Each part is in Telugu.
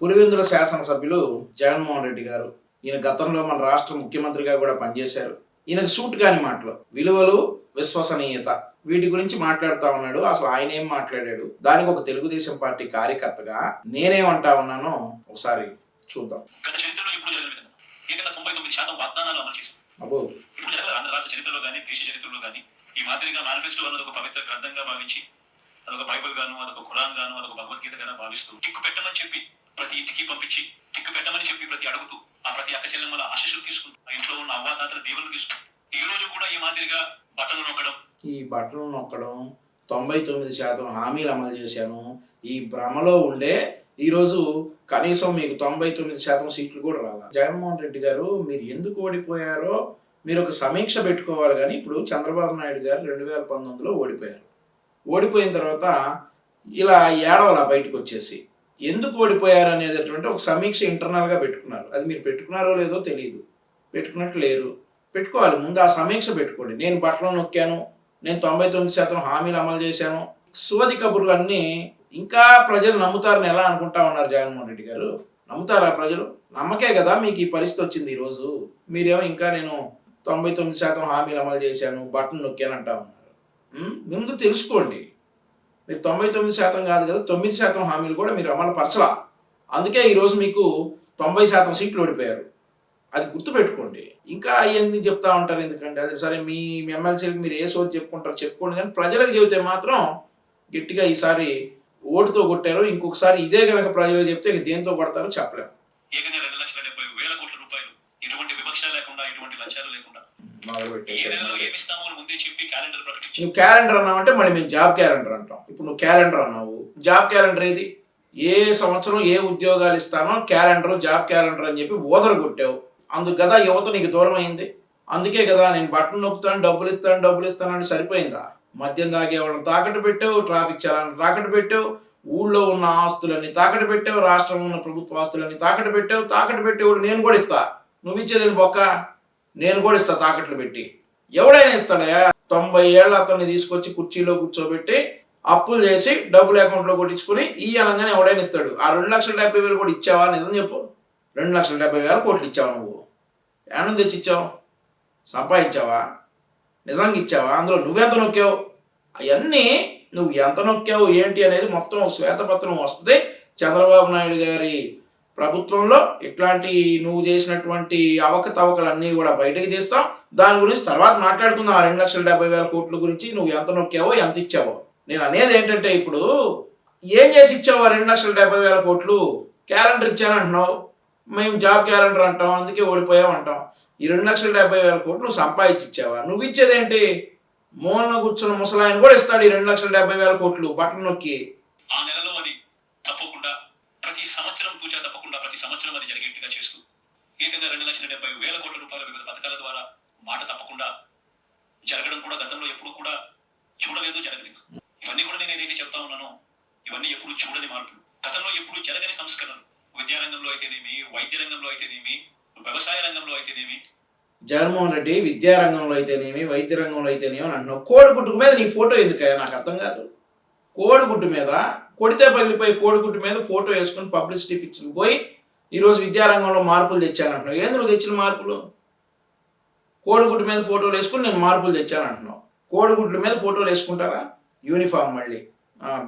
పులివెందుల శాసనసభ్యులు జగన్మోహన్ రెడ్డి గారు. ఈయన గతంలో మన రాష్ట్ర ముఖ్యమంత్రిగా కూడా పనిచేశారు. ఈయనకు సూట్ కాని మాటలు. విలువలు విశ్వసనీయత వీటి గురించి మాట్లాడుతా ఉన్నాడు. అసలు ఆయన ఏం మాట్లాడాడు? దానికి ఒక తెలుగుదేశం పార్టీ కార్యకర్తగా నేనేమంటా ఉన్నానో ఒకసారి చూద్దాం. అబ్బో! రాష్ట్ర చరిత్రలో కానీ దేశ చరిత్రలో కానీ ఈ మాదిరిగా మేనిఫెస్టో అన్నది ఒక పవిత్ర గ్రంథంగా భావించి అదొక బైబిల్ గాను అదొక ఖురాన్ గాను అదొక భగవద్గీత గాను భావిస్తూ టిక్కు పెట్టమని చెప్పి ప్రతి ఇంటికి పంపించి టిక్కు పెట్టమని చెప్పి ప్రతి అడుగుతూ ఆ ప్రతి అక్క చెల్లెమ్మల ఆశీస్సులు తీసుకుంటూ ఆ ఇంట్లో ఉన్న అవ్వాతాతల దీవులు తీసుకుంటూ ఈ రోజు కూడా ఈ మాదిరిగా బట్టలు నొక్కడం. ఈ బట్టలు నొక్కడం తొంభై తొమ్మిది శాతం హామీలు అమలు చేశాను. ఈ భ్రమలో ఉండే ఈరోజు కనీసం మీకు తొంభై తొమ్మిది శాతం సీట్లు కూడా రాలా. జగన్మోహన్ రెడ్డి గారు మీరు ఎందుకు ఓడిపోయారో మీరు ఒక సమీక్ష పెట్టుకోవాలి కానీ ఇప్పుడు చంద్రబాబు నాయుడు గారు రెండు వేల పంతొమ్మిదిలో ఓడిపోయారు. ఓడిపోయిన తర్వాత ఇలా ఏడవలా బయటకు వచ్చేసి? ఎందుకు ఓడిపోయారు అనేటటువంటి ఒక సమీక్ష ఇంటర్నల్గా పెట్టుకున్నారు. అది మీరు పెట్టుకున్నారో లేదో తెలియదు పెట్టుకున్నట్టు లేరు. పెట్టుకోవాలి. ముందు ఆ సమీక్ష పెట్టుకోండి. నేను బట్టలు నొక్కాను. నేను తొంభై తొమ్మిది శాతం హామీలు అమలు చేశాను. సువది కబుర్లన్నీ ఇంకా ప్రజలు నమ్ముతారని ఎలా అనుకుంటా ఉన్నారు జగన్మోహన్ రెడ్డి గారు? నమ్ముతారా ప్రజలు? నమ్మకే కదా మీకు ఈ పరిస్థితి వచ్చింది ఈరోజు. మీరేమో ఇంకా నేను తొంభై తొమ్మిది శాతం హామీలు అమలు చేశాను. బట్టలు నొక్కాను అంటా ఉన్నారు. ముందు తెలుసుకోండి. మీరు తొంభై తొమ్మిది శాతం కాదు కదా తొమ్మిది శాతం హామీలు కూడా మీరు అమలు పరచలా. అందుకే ఈరోజు మీకు తొంభై శాతం సీట్లు ఓడిపోయారు. అది గుర్తుపెట్టుకోండి. ఇంకా అయ్యింది చెప్తా ఉంటారు ఎందుకంటే అది సరే మీ ఎమ్మెల్సీలకు మీరు ఏ సోది చెప్పుకుంటారో చెప్పుకోండి కానీ ప్రజలకు చెబితే మాత్రం గట్టిగా ఈసారి ఓటుతో కొట్టారు ఇంకొకసారి ఇదే కనుక ప్రజలకు చెప్తే ఇక దేంతో కొడతారో చెప్పలేము ఏకంగా రెండు లక్షల డెబ్బై వేల కోట్ల రూపాయలు ఎటువంటి వివక్ష లేకుండా ఎటువంటి లంచాలు లేకుండా. నువ్వు క్యాలెండర్ అన్నావు అంటే మళ్ళీ మేము జాబ్ క్యాలెండర్ అంటాం. ఇప్పుడు నువ్వు క్యాలెండర్ అన్నావు. జాబ్ క్యాలెండర్ ఏది? ఏ సంవత్సరం ఏ ఉద్యోగాలు ఇస్తానో క్యాలెండర్ జాబ్ క్యాలెండర్ అని చెప్పి ఓదరు కొట్టావు. అందుకు కదా యువత నీకు దూరం అయింది. అందుకే కదా నేను బట్టలు నొక్కుతాను డబ్బులు ఇస్తాను డబ్బులు ఇస్తాను అంటే సరిపోయిందా? మద్యం తాగేవాళ్ళని తాకట్టు పెట్టావు ట్రాఫిక్ చలాన్ని తాకట్టు పెట్టావు. ఊళ్ళో ఉన్న ఆస్తులన్నీ తాకట్టు పెట్టావు రాష్ట్రంలో ఉన్న ప్రభుత్వ ఆస్తులన్నీ తాకట్టు పెట్టావు తాకట్టు పెట్టేవాడు నేను కూడా ఇస్తా. నువ్వు ఇచ్చేది బొక్క? నేను కూడా ఇస్తా తాకట్లు పెట్టి. ఎవడైనా ఇస్తాడయా తొంభై ఏళ్ళ అతన్ని తీసుకొచ్చి కుర్చీలో కూర్చోబెట్టి అప్పులు చేసి డబ్బులు అకౌంట్లో కొట్టించుకుని ఈ అనగానే ఎవడైనా ఇస్తాడు. ఆ రెండు లక్షల డెబ్బై వేలు కూడా ఇచ్చావా? నిజం చెప్పు. రెండు లక్షల డెబ్బై వేల కోట్లు ఇచ్చావు నువ్వు? ఏమన్నా తెచ్చి ఇచ్చావు? సంపాదించావా? నిజంగా ఇచ్చావా? అందులో నువ్వెంత నొక్కావు? అవన్నీ నువ్వు ఎంత నొక్కావు ఏంటి అనేది మొత్తం ఒక శ్వేతపత్రం వస్తుంది. చంద్రబాబు నాయుడు గారి ప్రభుత్వంలో ఇట్లాంటి నువ్వు చేసినటువంటి అవకతవకలన్నీ కూడా బయటకు తీస్తాం. దాని గురించి తర్వాత మాట్లాడుకుందాం. ఆ రెండు లక్షల డెబ్బై వేల కోట్ల గురించి నువ్వు ఎంత నొక్కావో ఎంత ఇచ్చావో. నేను అనేది ఏంటంటే ఇప్పుడు ఏం చేసి ఇచ్చావు ఆ రెండు లక్షల డెబ్బై వేల కోట్లు? క్యాలెండర్ ఇచ్చానంటున్నావు. మేము జాబ్ క్యాలెండర్ అంటాం. అందుకే ఓడిపోయాం అంటాం ఈ రెండు లక్షల డెబ్బై వేల కోట్లు నువ్వు సంపాదించి ఇచ్చావా? నువ్వు ఇచ్చేదేంటి? మూలన కూర్చున్న ముసలాయన కూడా ఇస్తాడు ఈ రెండు లక్షల డెబ్బై వేల కోట్లు బట్టలు నొక్కి. ఆ నెలలో అది తప్పకుండా ప్రతి సంవత్సరం తూచా తప్పకుండా ప్రతి సంవత్సరం అది జరిగేట్టుగా చేస్తూ ఏకంగా రెండు లక్షల డెబ్బై వేల కోట్ల రూపాయల వివిధ పథకాల ద్వారా మాట తప్పకుండా జరగడం కూడా గతంలో ఎప్పుడు కూడా చూడలేదు జరగలేదు. ఇవన్నీ కూడా నేను ఏదైతే చెప్తా ఉన్నానో ఇవన్నీ ఎప్పుడు చూడని మార్పులు. గతంలో ఎప్పుడు జరగని సంస్కరణలు. విద్యారంగంలో అయితేనేమి వైద్య రంగంలో అయితేనేమి వ్యవసాయ రంగంలో అయితేనేమి జగన్మోహన్ రెడ్డి విద్యారంగంలో అయితేనేమి వైద్య రంగంలో అయితేనేమి అని అంటున్నావు. కోడిగుడ్డు మీద నీ ఫోటో ఎందుకయ్యా? నాకు అర్థం కాదు. కోడిగుడ్డు మీద కొడితే పగిలిపోయి కోడిగుడ్డు మీద ఫోటో వేసుకుని పబ్లిసిటీ పిక్చర్కి పోయి ఈరోజు విద్యారంగంలో మార్పులు తెచ్చానంటున్నావు ఏంది నువ్వు తెచ్చిన మార్పులు? కోడిగుడ్డు మీద ఫోటోలు వేసుకుని నేను మార్పులు తెచ్చానంటున్నావు కోడిగుడ్ల మీద ఫోటోలు వేసుకుంటారా? యూనిఫామ్ మళ్ళీ.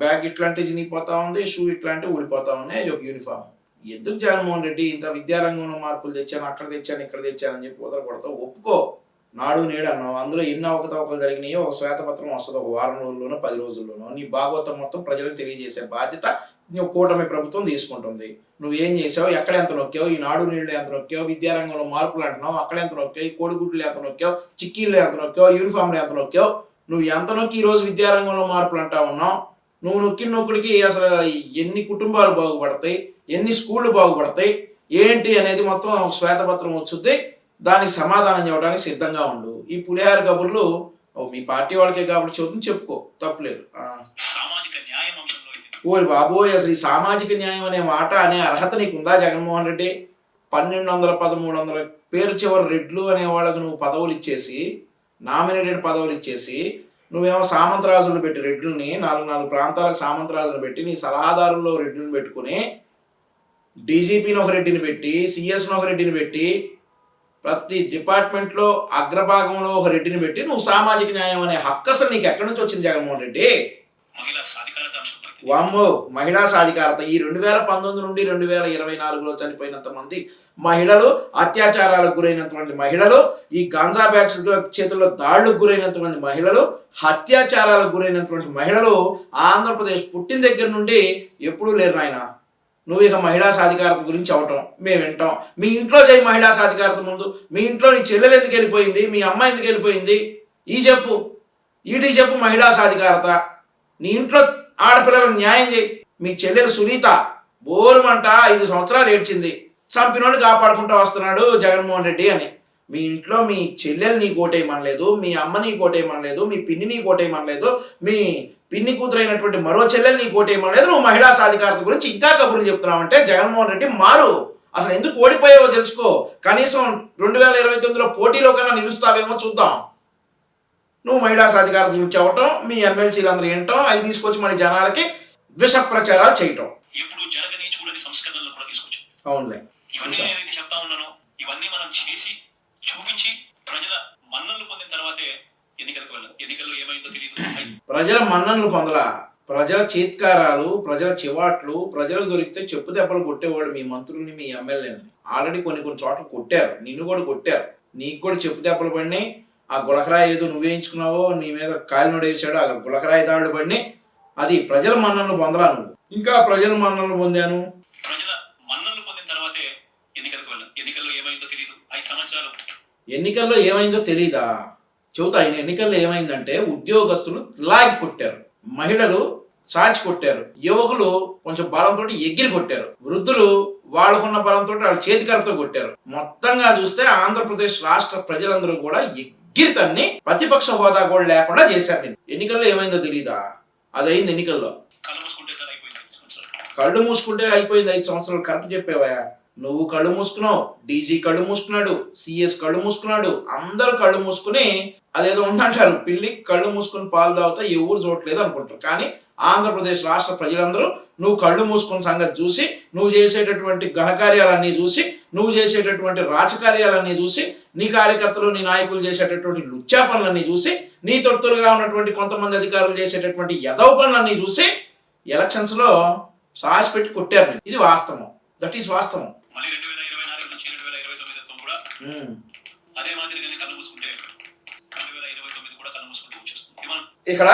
బ్యాగ్ ఇట్లాంటి చినిగిపోతా ఉంది షూ ఇట్లాంటివి ఊడిపోతా ఉన్నాయి ఒక యూనిఫామ్. ఎందుకు జగన్మోహన్ రెడ్డి ఇంత విద్యారంగంలో మార్పులు తెచ్చాను అక్కడ తెచ్చాను ఇక్కడ తెచ్చాను అని చెప్పి ఉదర కొడతావు? ఒప్పుకో. నాడు నేడు అన్నావు. అందులో ఎన్ని అవకతవకలు జరిగినాయో ఒక శ్వేతపత్రం వస్తుంది ఒక వారం రోజుల్లోనో పది రోజుల్లోనో. నీ భాగవతం మొత్తం ప్రజలకు తెలియజేసే బాధ్యత నువ్వు కూటమి ప్రభుత్వం తీసుకుంటుంది. నువ్వు ఏం చేసావు? ఎక్కడ ఎంత నొక్కావు? ఈ నాడు నీళ్ళు ఎంత నొక్కావు? విద్యారంగంలో మార్పులు అంటున్నావు? అక్కడ ఎంత నొక్కావు? ఈ కోడిగుడ్లు ఎంత నొక్కావు? చిక్కీళ్ళు ఎంత నొక్కావు? యూనిఫామ్లు ఎంత నొక్కావు? నువ్వు ఎంత నొక్కి ఈ రోజు విద్యారంగంలో మార్పులు అంటా ఉన్నావు? నువ్వు నొక్కిన నొక్కుడికి అసలు ఎన్ని కుటుంబాలు బాగుపడతాయి ఎన్ని స్కూళ్ళు బాగుపడతాయి ఏంటి అనేది మొత్తం ఒక శ్వేతపత్రం వచ్చుద్ది. దానికి సమాధానం చెప్పడానికి సిద్ధంగా ఉండు. ఈ పులిహార కబుర్లు మీ పార్టీ వాళ్ళకే కాబట్టి చెబుతుంది చెప్పుకో. తప్పులేదు. ఓరి బాబోయ్ అసలు ఈ సామాజిక న్యాయం అనే మాట అనే అర్హత నీకుందా జగన్మోహన్ రెడ్డి? పన్నెండు వందల పదమూడు వందల పేరు చివరి రెడ్లు అనే వాళ్ళకు నువ్వు పదవులు ఇచ్చేసి నామినేటెడ్ పదవులు ఇచ్చేసి నువ్వేమో సామంతరాజులను పెట్టి రెడ్లని నాలుగు నాలుగు ప్రాంతాలకు సామంతరాజులను పెట్టి నీ సలహాదారుల్లో రెడ్డిని పెట్టుకుని డీజీపీని ఒక రెడ్డిని పెట్టి సిఎస్ని ఒక రెడ్డిని పెట్టి ప్రతి డిపార్ట్మెంట్లో అగ్రభాగంలో ఒక రెడ్డిని పెట్టి నువ్వు సామాజిక న్యాయం అనే హక్కు అసలు నీకు ఎక్కడి నుంచి వచ్చింది జగన్మోహన్ రెడ్డి? మహిళా సాధికారత వామ్మో మహిళా సాధికారత. ఈ రెండు వేల పంతొమ్మిది నుండి రెండు వేల ఇరవై నాలుగులో చనిపోయినంత మంది మహిళలు అత్యాచారాలకు గురైనటువంటి మహిళలు ఈ గాంజా బ్యాచ్ చేతుల్లో దాడులకు గురైనటువంటి మహిళలు అత్యాచారాలకు గురైనటువంటి మహిళలు ఆంధ్రప్రదేశ్ పుట్టిన దగ్గర నుండి ఎప్పుడూ లేరు నాయన. నువ్వు ఇక మహిళా సాధికారత గురించి అవటం మేము వింటాం. మీ ఇంట్లో చేయి మహిళా సాధికారత ముందు మీ ఇంట్లో నీ చెల్లెలు ఎందుకు వెళ్ళిపోయింది మీ అమ్మాయి ఎందుకు వెళ్ళిపోయింది? ఈ చెప్పు. ఈటీ చెప్పు మహిళా సాధికారత. నీ ఇంట్లో ఆడపిల్లలకు న్యాయం చేయి. మీ చెల్లెలు సునీత బోరుమంట ఐదు సంవత్సరాలు ఏడ్చింది. చంపినోడు కాపాడుకుంటూ వస్తున్నాడు జగన్మోహన్ రెడ్డి అని. మీ ఇంట్లో మీ చెల్లెలు నీ కోటేయమనలేదు మీ అమ్మ నీ కోటేయమనలేదు మీ పిన్ని నీ కోటేయమనలేదు మీ పిన్ని కూతురైనటువంటి మరో చెల్లెలు నీ కోటేయమనలేదు. నువ్వు మహిళా సాధికారత గురించి ఇంకా కబుర్లు చెప్తున్నావు అంటే జగన్మోహన్ రెడ్డి మారు. అసలు ఎందుకు ఓడిపోయావో తెలుసుకో. కనీసం రెండు వేల ఇరవై తొమ్మిదిలో పోటీలో కన్నా నిలుస్తావేమో చూద్దాం. నువ్వు మహిళా సాధికారత గురించి అవ్వటం మీ ఎమ్మెల్సీలు అందరూ వినటం అవి తీసుకొచ్చి మన జనాలకి విష ప్రచారాలు చేయటం. ఎప్పుడు జరగని చూడని సంస్కరణలు కూడా తీసుకొచ్చాం. అవునులే. ఇవన్నీ నేను ఏదైతే చెప్తా ఉన్నానో ఇవన్నీ మనం చేసి చూపించి ప్రజల మన్నలు పొందిన తర్వాతే ఎన్నికలకు వెళ్ళాలి ఎన్నికల్లో ఏమైందో తెలియదు ప్రజల మన్ననలు పొందలా. ప్రజల చీత్కారాలు ప్రజల చివాట్లు ప్రజలు దొరికితే చెప్పు దెబ్బలు కొట్టేవాళ్ళు మీ మంత్రుల్ని మీ ఎమ్మెల్యేని ఆల్రెడీ కొన్ని కొన్ని చోట్ల కొట్టారు. నిన్ను కూడా కొట్టారు. నీకు కూడా చెప్పు దెబ్బలు పడినాయి. ఆ గులకరాయి ఏదో నువ్వేయించుకున్నావో నీ మీద కాలినోడు వేసాడు ఆ గులకరాయి దాడులు పడినాయి. అది ప్రజల మన్ననలు పొందలా నువ్వు. ఇంకా ప్రజల మన్ననలు పొందాను? ప్రజల మన్నలు పొందిన తర్వాతే ఎన్నికలకు వెళ్ళాలి ఎన్నికల్లో ఏమైందో తెలియదు ఐదు సంవత్సరాలు. ఎన్నికల్లో ఏమైందో తెలీదా? చెబుతా ఆయన ఎన్నికల్లో ఏమైందంటే ఉద్యోగస్తులు లాగి కొట్టారు. మహిళలు చాచి కొట్టారు. యువకులు కొంచెం బలంతో ఎగిరి కొట్టారు. వృద్ధులు వాళ్ళకున్న బలంతో వాళ్ళ చేతికరతో కొట్టారు. మొత్తంగా చూస్తే ఆంధ్రప్రదేశ్ రాష్ట్ర ప్రజలందరూ కూడా ఎగిరి తన్ని ప్రతిపక్ష హోదా కూడా లేకుండా చేశారు నేను ఎన్నికల్లో ఏమైందో తెలీదా? అది అయింది ఎన్నికల్లో. కళ్ళు మూసుకుంటే సార్ అయిపోయింది ఐదు సంవత్సరాలు. కళ్ళు మూసుకుంటే అయిపోయింది ఐదు సంవత్సరాలు కరెక్ట్ చెప్పావా? నువ్వు కళ్ళు మూసుకున్నావు డీజీ కళ్ళు మూసుకున్నాడు సిఎస్ కళ్ళు మూసుకున్నాడు అందరూ కళ్ళు మూసుకుని అదేదో ఉందంటారు పిల్లి కళ్ళు మూసుకుని పాలు తాగుతా ఎవరు చూడట్లేదు అనుకుంటారు. కానీ ఆంధ్రప్రదేశ్ రాష్ట్ర ప్రజలందరూ నువ్వు కళ్ళు మూసుకున్న సంగతి చూసి నువ్వు చేసేటటువంటి ఘనకార్యాలన్నీ చూసి నువ్వు చేసేటటువంటి రాజకార్యాలన్నీ చూసి నీ కార్యకర్తలు నీ నాయకులు చేసేటటువంటి లుచ్చా పనులన్నీ చూసి నీ తొత్తులుగా ఉన్నటువంటి కొంతమంది అధికారులు చేసేటటువంటి యదవ పనులన్నీ చూసి ఎలక్షన్స్లో సాహసి పెట్టి కొట్టారు నేను. ఇది వాస్తవం. దట్ ఈస్ వాస్తవం. ఇక్కడ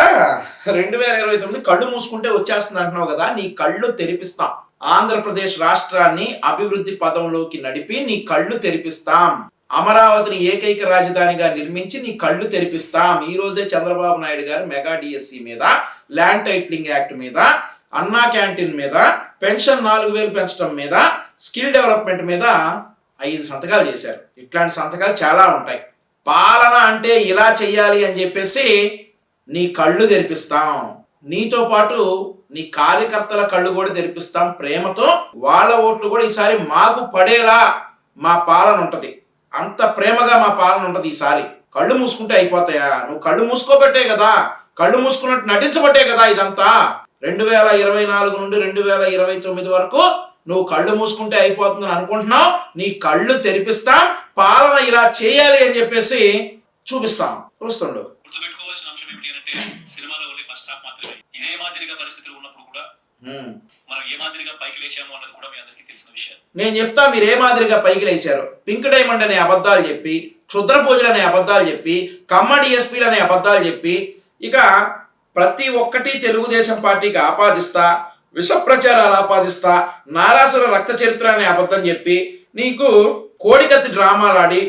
రెండు వేల ఇరవై తొమ్మిది కళ్ళు మూసుకుంటే వచ్చేస్తుంది అంటున్నావు కదా నీ కళ్ళు తెరిపిస్తాం. ఆంధ్రప్రదేశ్ రాష్ట్రాన్ని అభివృద్ధి పదంలోకి నడిపి నీ కళ్ళు తెరిపిస్తాం. అమరావతిని ఏకైక రాజధానిగా నిర్మించి నీ కళ్ళు తెరిపిస్తాం. ఈ రోజే చంద్రబాబు నాయుడు గారు మెగా డిఎస్సి మీద ల్యాండ్ టైట్లింగ్ యాక్ట్ మీద అన్నా క్యాంటీన్ మీద పెన్షన్ నాలుగు వేలు పెంచడం మీద స్కిల్ డెవలప్మెంట్ మీద ఐదు సంతకాలు చేశారు. ఇట్లాంటి సంతకాలు చాలా ఉంటాయి. పాలన అంటే ఇలా చెయ్యాలి అని చెప్పేసి నీ కళ్ళు తెరిపిస్తాం. నీతో పాటు నీ కార్యకర్తల కళ్ళు కూడా తెరిపిస్తాం ప్రేమతో. వాళ్ళ ఓట్లు కూడా ఈసారి మాకు పడేలా మా పాలన ఉంటుంది. అంత ప్రేమగా మా పాలన ఉంటుంది ఈసారి. కళ్ళు మూసుకుంటే అయిపోతాయా? నువ్వు కళ్ళు మూసుకోబట్టే కదా. కళ్ళు మూసుకున్నట్టు నటించబట్టే కదా ఇదంతా. రెండు వేల ఇరవై నాలుగు నుండి రెండు వేల ఇరవై తొమ్మిది వరకు నువ్వు కళ్ళు మూసుకుంటే అయిపోతుందని అనుకుంటున్నావు. నీ కళ్ళు తెరిపిస్తాం. పాలన ఇలా చేయాలి అని చెప్పేసి చూపిస్తాం. చూస్తుండు. గుర్తుపెట్టుకోవాల్సిన అంశం ఏమిటి అంటే సినిమాలో ఓన్లీ ఫస్ట్ హాఫ్ మాత్రమే. ఇదే మాదిరిగా పరిస్థితులు ఉన్నప్పుడు మనం ఏ మాదిరిగా పైకి లేచాము అన్నది కూడా మీ అందరికీ తెలిసిన విషయం. నేను చెప్తా మీరు ఏ మాదిరిగా పైకి లేచారు? పింక్ డైమండ్ అనే అబద్ధాలు చెప్పి క్షుద్ర పూజలు అనే అబద్ధాలు చెప్పి కమ్మ డిఎస్పీలు అనే అబద్ధాలు చెప్పి ఇక ప్రతి ఒక్కటి తెలుగుదేశం పార్టీకి ఆపాదిస్తా విష ప్రచారాలు ఆపాదిస్తా నారాసుర రక్త చరిత్ర అనే అబద్ధం చెప్పి నీకు కోడికత్తి డ్రామాలాడి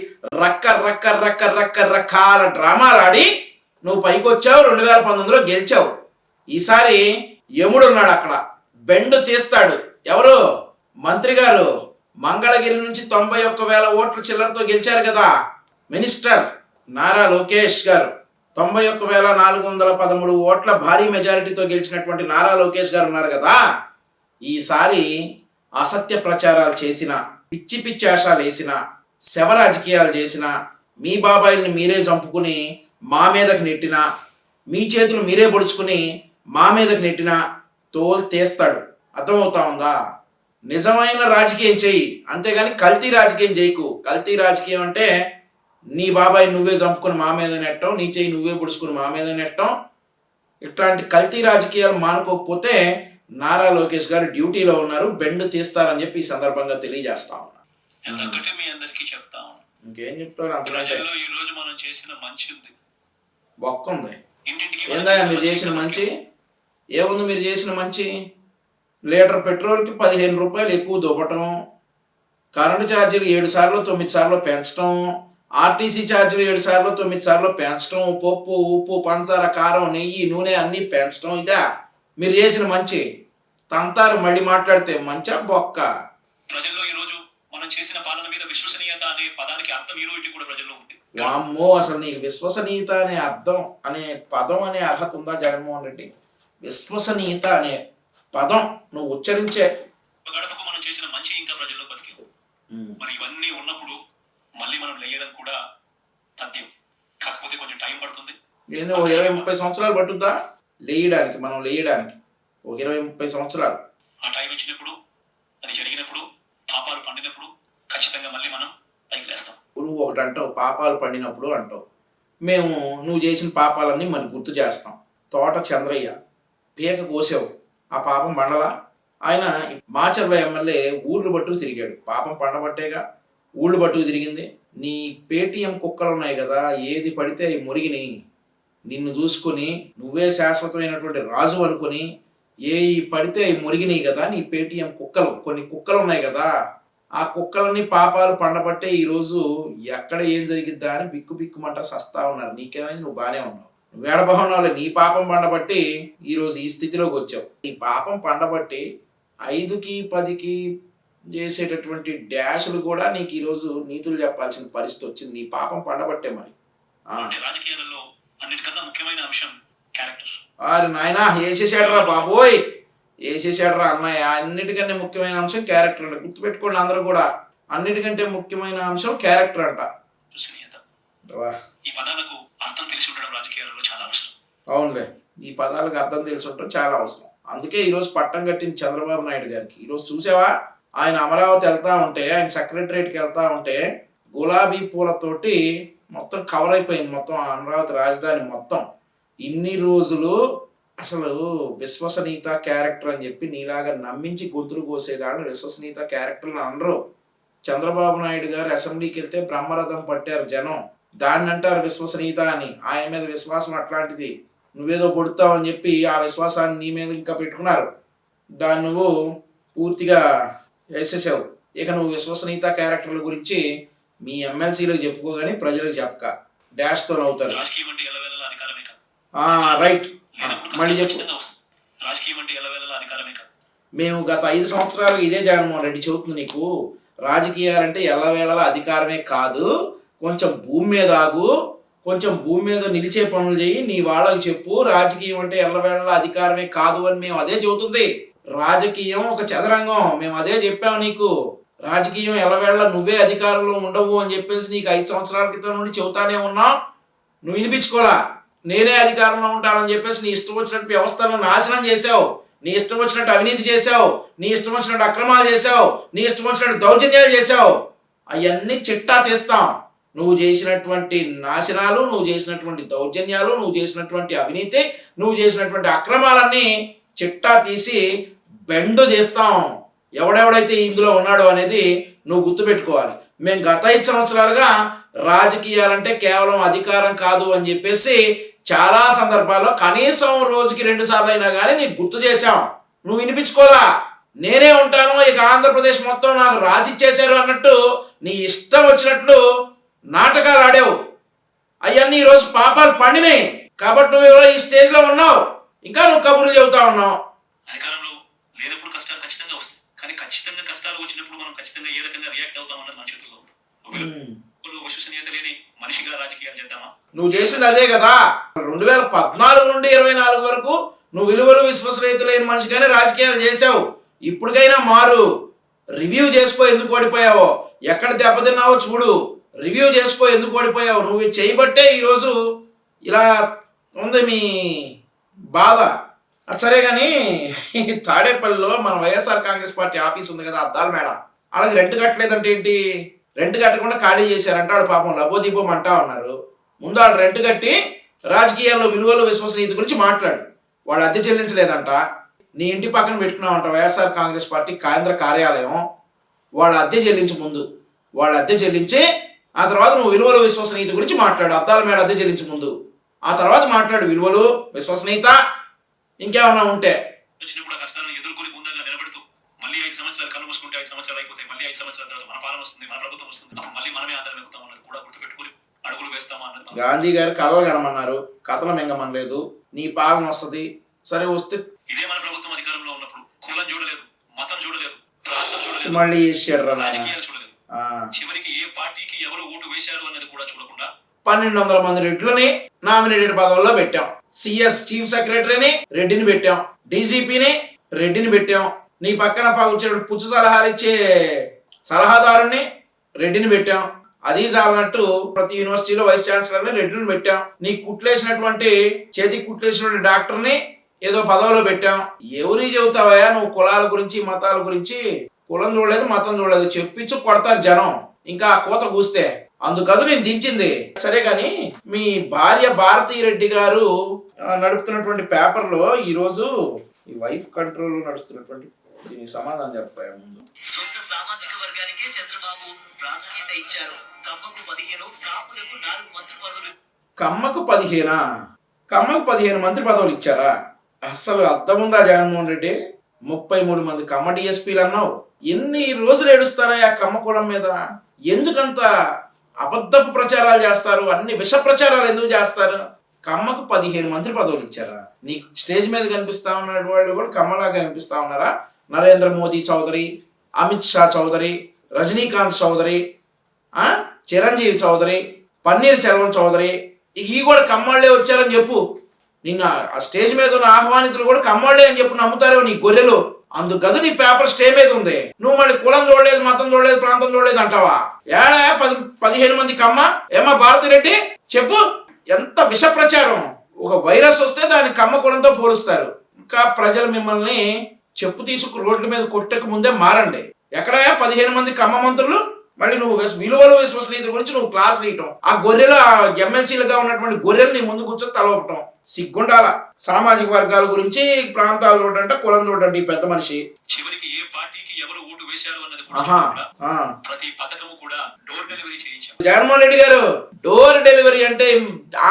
రక్క రక్క రక్క రక్క రకాల డ్రామాలాడి నువ్వు పైకి వచ్చావు రెండు వేల పంతొమ్మిదిలో గెలిచావు. ఈసారి యముడు ఉన్నాడు అక్కడ. బెండు తీస్తాడు. ఎవరు? మంత్రి గారు. మంగళగిరి నుంచి తొంభై ఒక్క వేల ఓట్లు చిల్లరతో గెలిచారు కదా. మినిస్టర్ నారా లోకేష్ గారు. తొంభై ఒక్క వేల నాలుగు వందల పదమూడు ఓట్ల భారీ మెజారిటీతో గెలిచినటువంటి నారా లోకేష్ గారు ఉన్నారు కదా. ఈసారి అసత్య ప్రచారాలు చేసిన పిచ్చి పిచ్చి ఆశాలు వేసిన శవ రాజకీయాలు చేసిన మీ బాబాయిల్ని మీరే చంపుకుని మా మీదకి నెట్టిన మీ చేతులు మీరే పొడుచుకుని మా మీదకి నెట్టిన తోలు తీస్తాడు. అర్థమవుతా ఉందా? నిజమైన రాజకీయం చెయ్యి. అంతేగాని కల్తీ రాజకీయం చేయకు కల్తీ రాజకీయం అంటే నీ బాబాయ్ నువ్వే చంపుకుని మా మీద నెట్టం నీ చెయ్యి నువ్వే పుడుచుకుని మా మీద నెట్టం ఇట్లాంటి కల్తీ రాజకీయాలు మానుకోకపోతే నారా లోకేష్ గారు డ్యూటీలో ఉన్నారు బెండ్ తీస్తారని చెప్పి ఈ సందర్భంగా తెలియజేస్తా ఉన్నా. ఒకటి మీ అందరికీ చెప్తా ఉన్నాను ఇంకేం చెప్తారు ప్రజల్లో ఈ రోజు మనం చేసిన మంచి ఉంది. బొక్క ఉంది. ఇంటింటికి మనం ఏందా మీరు చేసిన మంచి? ఏముంది మీరు చేసిన మంచి? లీటర్ పెట్రోల్కి పదిహేను రూపాయలు ఎక్కువ దువ్వటం కరెంటు ఛార్జీలు ఏడు సార్లు తొమ్మిది సార్లు పెంచడం ఆర్టీసీ ఛార్జీలు ఏడు సార్లు తొమ్మిది సార్లు పెంచడం పప్పు ఉప్పు పంచదార కారం నెయ్యి నూనె అన్నీ పెంచడం ఇదా? మీరు చేసిన మంచి. తంతారు మళ్ళీ మాట్లాడితే మంచా బొక్క? ప్రజల్లో ఈ రోజు మనం చేసిన పాలన మీద విశ్వసనీయత అనే పదానికి అర్థం ఈ రోజు కూడా ప్రజల్లో ఉంది. వామ్మో అసలు నీకు విశ్వసనీయత అనే అర్థం అనే పదం అనే అర్హత ఉందా జగన్మోహన్ రెడ్డి? విశ్వసనీయత అనే పదం నువ్వు ఉచ్చరించే. గడపకు మనం చేసిన మంచి ఇంకా ప్రజల్లో బతికే. మరి ఇవన్నీ ఉన్నప్పుడు మళ్ళీ మనం లేయడం కూడా తథ్యం. కాకపోతే కొంచెం టైం పడుతుంది. ఒక ఇరవై ముప్పై సంవత్సరాలు పట్టుద్దా? లేయడానికి మనం లేయడానికి. ఒక ఇరవై ముప్పై సంవత్సరాలు. ఆ టైం ఇచ్చినప్పుడు అది జరిగినప్పుడు పాపాలు పండినప్పుడు ఖచ్చితంగా మళ్ళీ మనం పైకి లేస్తాం. నువ్వు ఒకటి అంటావు పాపాలు పండినప్పుడు అంటావు. మేము నువ్వు చేసిన పాపాలన్నీ మనకు గుర్తు చేస్తాం. తోట చంద్రయ్య. పీక కోసావు. ఆ పాపం పండలా? ఆయన మాచర్ల ఎమ్మెల్యే ఊళ్ళు పట్టుకు తిరిగాడు. పాపం పండబట్టేగా? ఊళ్ళు పట్టుకు తిరిగింది. నీ పేటీఎం కుక్కలు ఉన్నాయి కదా ఏది పడితే అవి మురిగిని. నిన్ను చూసుకొని నువ్వే శాశ్వతమైనటువంటి రాజు అనుకొని ఏ పడితే అవి మురిగినాయి కదా నీ పేటీఎం కుక్కలు. కొన్ని కుక్కలు ఉన్నాయి కదా ఆ కుక్కలన్నీ పాపాలు పండబట్టే ఈరోజు ఎక్కడ ఏం జరిగిద్దా అని బిక్కు బిక్కుమంట సస్తా ఉన్నారు. నీకేమైంది? నువ్వు బాగానే ఉన్నావు. ఏడబహన్నావులే నీ పాపం పండబట్టి ఈరోజు ఈ స్థితిలోకి వచ్చావు. నీ పాపం పండబట్టి ఐదుకి పదికి చేసేటటువంటి డ్యాషులు కూడా నీకు ఈరోజు నీతులు చెప్పాల్సిన పరిస్థితి వచ్చింది. నీ పాపం పండబట్టే మరి. రాజకీయాలలో అన్నిటికన్నా ముఖ్యమైన అంశం క్యారెక్టర్ ఆరు నాయనా వేసేసాడరా బాబోయ్! వేసేసాడరా అన్నయ్య. అన్నిటికంటే ముఖ్యమైన అంశం క్యారెక్టర్ అంట. గుర్తుపెట్టుకోండి అందరూ కూడా. అన్నిటికంటే ముఖ్యమైన అంశం క్యారెక్టర్ అంట. ఈ పదాలకు అర్థం తెలిసి ఉండడం రాజకీయాలలో చాలా అవసరం. అవునులే. ఈ పదాలకు అర్థం తెలిసి ఉండటం చాలా అవసరం. అందుకే ఈరోజు పట్టం కట్టింది చంద్రబాబు నాయుడు గారికి. ఈరోజు చూసావా? ఆయన అమరావతి వెళ్తా ఉంటే ఆయన సెక్రటరేట్కి వెళ్తా ఉంటే గులాబీ పూలతోటి మొత్తం కవర్ అయిపోయింది. మొత్తం అమరావతి రాజధాని మొత్తం. ఇన్ని రోజులు అసలు విశ్వసనీయత క్యారెక్టర్ అని చెప్పి నీలాగా నమ్మించి గొంతులు కోసేదాడు విశ్వసనీయత క్యారెక్టర్ అని అనరు. చంద్రబాబు నాయుడు గారు అసెంబ్లీకి వెళ్తే బ్రహ్మరథం పట్టారు జనం. దాన్ని అంటారు విశ్వసనీయత అని. ఆయన మీద విశ్వాసం అట్లాంటిది. నువ్వేదో పొడుతావు అని చెప్పి ఆ విశ్వాసాన్ని నీ మీద ఇంకా పెట్టుకున్నారు. దాన్ని నువ్వు పూర్తిగా వేసేసావు. ఇక నువ్వు విశ్వసనీయత క్యారెక్టర్ల గురించి మీ ఎమ్మెల్సీలకు చెప్పుకోగానే ప్రజలకు చెప్పక. డాష్తో ఆ, రైట్. మళ్ళీ చెప్పు. మేము గత ఐదు సంవత్సరాలు ఇదే జగన్మోహన్ రెడ్డి చెబుతుంది నీకు. రాజకీయాలంటే ఎల్లవేళలా అధికారమే కాదు. కొంచెం భూమి మీద ఆగు కొంచెం భూమి మీద నిలిచే పనులు చేయి నీ వాళ్ళకి చెప్పు రాజకీయం అంటే ఎల్లవేళ అధికారమే కాదు అని మేము అదే చెబుతుంది. రాజకీయం ఒక చదరంగం మేము అదే చెప్పాము నీకు. రాజకీయం ఎల్లవేళ నువ్వే అధికారంలో ఉండవు అని చెప్పేసి నీకు ఐదు సంవత్సరాల క్రితం నుండి చెబుతానే ఉన్నావు నువ్వు వినిపించుకోలా నేనే అధికారంలో ఉంటానని చెప్పేసి నీ ఇష్టం వచ్చినట్టు వ్యవస్థలను నాశనం చేశావు. నీ ఇష్టం వచ్చినట్టు అవినీతి చేశావు. నీ ఇష్టం వచ్చినట్టు అక్రమాలు చేశావు. నీ ఇష్టం వచ్చినట్టు దౌర్జన్యాలు చేశావు. అవన్నీ చిట్టా తీస్తాం. నువ్వు చేసినటువంటి నాశనాలు నువ్వు చేసినటువంటి దౌర్జన్యాలు నువ్వు చేసినటువంటి అవినీతి నువ్వు చేసినటువంటి అక్రమాలన్నీ చిట్టా తీసి బెండు చేస్తాం. ఎవడెవడైతే ఇందులో ఉన్నాడో అనేది నువ్వు గుర్తుపెట్టుకోవాలి. మేము గత ఐదు సంవత్సరాలుగా రాజకీయాలంటే కేవలం అధికారం కాదు అని చెప్పేసి చాలా సందర్భాల్లో కనీసం రోజుకి రెండు సార్లు అయినా కానీ నీకు గుర్తు చేశాం. నువ్వు వినిపించుకోలా నేనే ఉంటాను ఇక ఆంధ్రప్రదేశ్ మొత్తం నాకు రాసిచ్చేశారు అన్నట్టు నీ ఇష్టం వచ్చినట్లు నాటకాలు ఆడావు. అవన్నీ ఈరోజు పాపాలు పండినాయి. కాబట్టి నువ్వు ఎవరో ఈ స్టేజ్లో ఉన్నావు. ఇంకా నువ్వు కబుర్లు చెబుతా ఉన్నావు. అధికారంలో లేనప్పుడు కష్టాలు ఖచ్చితంగా వస్తాయి. కానీ ఖచ్చితంగా కష్టాలు వచ్చినప్పుడు మనం ఖచ్చితంగా ఏ రకంగా రియాక్ట్ అవుతాం అన్నది మన చేతుల్లో ఉంది. విశ్వసనీయత లేని మనిషిగా రాజకీయాలు చేద్దామా? నువ్వు చేసింది అదే కదా. రెండు వేల పద్నాలుగు నుండి ఇరవై నాలుగు వరకు నువ్వు విలువలు విశ్వసనీయత లేని మనిషిగానే రాజకీయాలు చేసావు ఇప్పటికైనా మారు. రివ్యూ చేసుకో ఎందుకు ఓడిపోయావో. ఎక్కడ దెబ్బతిన్నావో చూడు. రివ్యూ చేసుకో ఎందుకు ఓడిపోయావు? నువ్వు చేయబట్టే ఈరోజు ఇలా ఉంది మీ బాధ. అది సరే కానీ తాడేపల్లిలో మన వైఎస్ఆర్ కాంగ్రెస్ పార్టీ ఆఫీస్ ఉంది కదా అద్దాల మేడ. వాళ్ళకి రెంట్ కట్టలేదంటే ఏంటి? రెంట్ కట్టకుండా ఖాళీ చేశారంట వాడు పాపం లబోదీపం అంటా ఉన్నారు. ముందు వాళ్ళు రెంట్ కట్టి రాజకీయాల్లో విలువలు విశ్వసనీయత గురించి మాట్లాడు. వాళ్ళు అద్దె చెల్లించలేదంట. నీ ఇంటి పక్కన పెట్టుకున్నామంట వైఎస్ఆర్ కాంగ్రెస్ పార్టీ కేంద్ర కార్యాలయం. వాళ్ళ అద్దె చెల్లించి ముందు వాళ్ళ అద్దె చెల్లించి ఆ తర్వాత నువ్వు విలువలు విశ్వసనీయత గురించి మాట్లాడు. అద్దాల మేడ అద్దె చెల్లించి ముందు. ఆ తర్వాత మాట్లాడు విలువలు విశ్వసనీయత ఇంకేమన్నా ఉంటే. వచ్చినప్పుడు కష్టాలను ఎదుర్కొని ముందుగా నిలబడుతూ మళ్ళీ ఐదు సంవత్సరాలు కళ్ళు మూసుకుంటే ఐదు సంవత్సరాలు అయిపోతాయి. మళ్ళీ ఐదు సంవత్సరాల తర్వాత మన పాలన వస్తుంది మన ప్రభుత్వం వస్తుంది. అప్పుడు మళ్ళీ మనమే ఆధారం ఎక్కుతాం అన్నది కూడా గుర్తుపెట్టుకుని అడుగులు వేస్తామా అన్నది మనం- గాంధీ గారు కలలు కనమన్నారు కథలు మింగమనలేదు నీ పాలన వస్తుంది. సరే వస్తే ఇదే మన ప్రభుత్వం అధికారంలో ఉన్నప్పుడు కులం చూడలేదు మతం చూడలేదు ప్రాంతం చూడలేదు మళ్ళీ. రాజకీయాలు చూడలేదు. చివరికి ఏ పార్టీకి ఎవరు ఓటు వేశారు అన్నది కూడా చూడకుండా పన్నెండు వందల మంది రెడ్లని నామినేటెడ్ పదవుల్లో పెట్టాం. సిఎస్ చీఫ్ సెక్రటరీని రెడ్డిని పెట్టాం. డీజీపీని రెడ్డిని పెట్టాం. నీ పక్కన వచ్చే పుచ్చు సలహాలు ఇచ్చే సలహాదారుని రెడ్డిని పెట్టాం. అది చాలన్నట్టు ప్రతి యూనివర్సిటీలో వైస్ ఛాన్సలర్ని రెడ్డిని పెట్టాం. నీ కుట్లేసినటువంటి చేతికి కుట్లేసినటువంటి డాక్టర్ని ఏదో పదవిలో పెట్టాం. ఎవరి చెబుతావయ్యా? నువ్వు కులాల గురించి మతాల గురించి కులం చూడలేదు మతం చూడలేదు. చెప్పించు కొడతారు జనం. ఇంకా ఆ కోత కూస్తే. అందుకదు నేను దించింది. సరే కానీ మీ భార్య భారతీ రెడ్డి గారు నడుపుతున్నటువంటి పేపర్లో ఈరోజు ఈ వైఫ్ కంట్రోల్ నడుస్తున్నటువంటి దీనికి సమాధానం చెప్పాయా ముందు. సొంత సామాజిక వర్గానికే చంద్రబాబు ప్రాధాన్యత ఇచ్చారు. కమ్మకు పదిహేను కాపులకు నాలుగు మంత్రి పదవులు. కమ్మకు పదిహేనా? కమ్మకు పదిహేను మంత్రి పదవులు ఇచ్చారా? అసలు అర్థం ఉందా జగన్మోహన్ రెడ్డి? ముప్పై మూడు మంది కమ్మ డిఎస్పీలు అన్నావు. ఎన్ని రోజులు ఏడుస్తారా ఆ కమ్మ కులం మీద? ఎందుకంత అబద్ధపు ప్రచారాలు చేస్తారు? అన్ని విష ప్రచారాలు ఎందుకు చేస్తారు? కమ్మకు పదిహేను మంత్రి పదవులు ఇచ్చారా? నీకు స్టేజ్ మీద కనిపిస్తా ఉన్న వాళ్ళు కూడా కమ్మలాగా కనిపిస్తా ఉన్నారా? నరేంద్ర మోదీ చౌదరి అమిత్ షా చౌదరి రజనీకాంత్ చౌదరి చిరంజీవి చౌదరి పన్నీర్ సెల్వం చౌదరి ఈ కూడా కమ్మాళ్ళే వచ్చారని చెప్పు. నిన్న ఆ స్టేజ్ మీద ఉన్న ఆహ్వానితులు కూడా కమ్మాళ్ళే అని చెప్పు నమ్ముతారో నీ గొర్రెలు. అందుకదు నీ పేపర్ స్టే మీద ఉంది. నువ్వు మళ్ళీ కులం చూడలేదు మతం చూడలేదు ప్రాంతం చూడలేదు అంటావా? ఏడా పది పదిహేను మంది కమ్మ? ఏమా భారతిరెడ్డి చెప్పు. ఎంత విష ప్రచారం ఒక వైరస్ వస్తే దాన్ని కమ్మ కులంతో పోలుస్తారు. ఇంకా ప్రజలు మిమ్మల్ని చెప్పు తీసుకు రోడ్ల మీద కొట్టక ముందే మారండి. ఎక్కడ పదిహేను మంది కమ్మ మంత్రులు? మళ్ళీ నువ్వు విలువలు విశ్వసనీయత గురించి నువ్వు క్లాస్ తీయటం. ఆ గొర్రెలు ఆ ఎమ్మెల్సీలుగా ఉన్నటువంటి గొర్రెలు నీ ముందు కూర్చొని తలవటం సిగ్గుండాల. సామాజిక వర్గాల గురించి ప్రాంతాలు చూడంటే కులం చూడండి ఈ పెద్ద మనిషి. చివరికి ఏ పార్టీకి ఎవరు ఓటు వేశారు అన్నది. ప్రతి పథకము కూడా డోర్ డెలివరీ చేయించాం జగన్మోహన్ రెడ్డి గారు డోర్ డెలివరీ అంటే